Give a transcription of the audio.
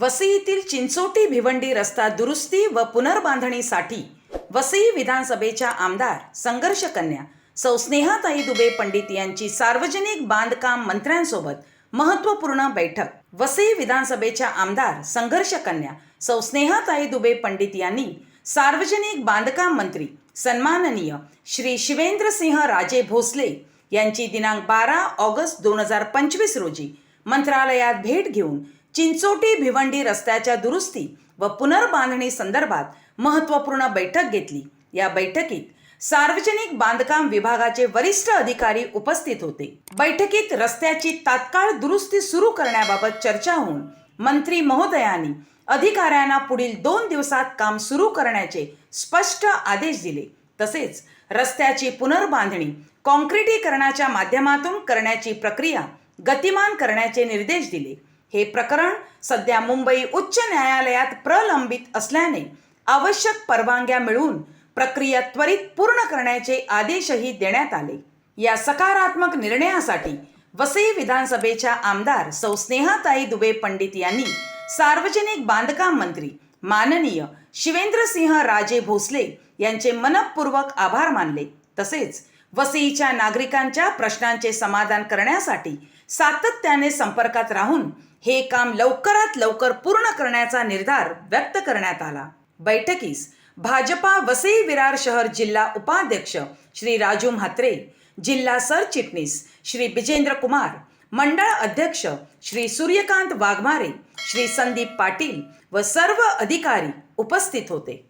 वसईतील चिंचोटी भिवंडी रस्ता दुरुस्ती व पुनर्बांधणीसाठी वसई विधानसभेच्या आमदार संघर्ष कन्या सौ स्नेहाताई दुबे पंडित यांची सार्वजनिक बांधकाम मंत्र्यांसोबत महत्त्वपूर्ण बैठक. वसई विधानसभेच्या आमदार संघर्ष कन्या सौ स्नेहाताई दुबे पंडित यांनी सार्वजनिक बांधकाम मंत्री सन्माननीय श्री शिवेंद्रसिंह राजे भोसले यांची दिनांक बारा ऑगस्ट दोन हजार पंचवीस रोजी मंत्रालयात भेट घेऊन चिंचोटी भिवंडी रस्त्याच्या दुरुस्ती व पुनर्बांधणी संदर्भात महत्त्वपूर्ण बैठक घेतली. या बैठकीत सार्वजनिक बांधकाम विभागाचे वरिष्ठ अधिकारी उपस्थित होते. बैठकीत रस्त्याची तात्काळ दुरुस्ती सुरू करण्याबाबत चर्चा होऊन मंत्री महोदयांनी अधिकाऱ्यांना पुढील दोन दिवसात काम सुरू करण्याचे स्पष्ट आदेश दिले. तसेच रस्त्याची पुनर्बांधणी कॉन्क्रिटीकरणाच्या माध्यमातून करण्याची प्रक्रिया गतिमान करण्याचे निर्देश दिले. हे प्रकरण सध्या मुंबई उच्च न्यायालयात प्रलंबित असल्याने आवश्यक परवानग्या मिळवून प्रक्रिया त्वरित पूर्ण करण्याचे आदेशही देण्यात आले. या सकारात्मक निर्णयासाठी वसई विधानसभेच्या आमदार सौ स्नेहाताई दुबे पंडित यांनी सार्वजनिक बांधकाम मंत्री माननीय शिवेंद्रसिंह राजे भोसले यांचे मनपूर्वक आभार मानले. तसेच वसईच्या नागरिकांच्या प्रश्नांचे समाधान करण्यासाठी सातत्याने संपर्कात राहून हे काम लवकरात लवकर पूर्ण करण्याचा निर्धार व्यक्त करण्यात आला. बैठकीस भाजपा वसई विरार शहर जिल्हा उपाध्यक्ष श्री राजू म्हात्रे जिल्हा सरचिटणीस श्री बिजेंद्र कुमार मंडळ अध्यक्ष श्री सूर्यकांत वाघमारे श्री संदीप पाटील व सर्व अधिकारी उपस्थित होते.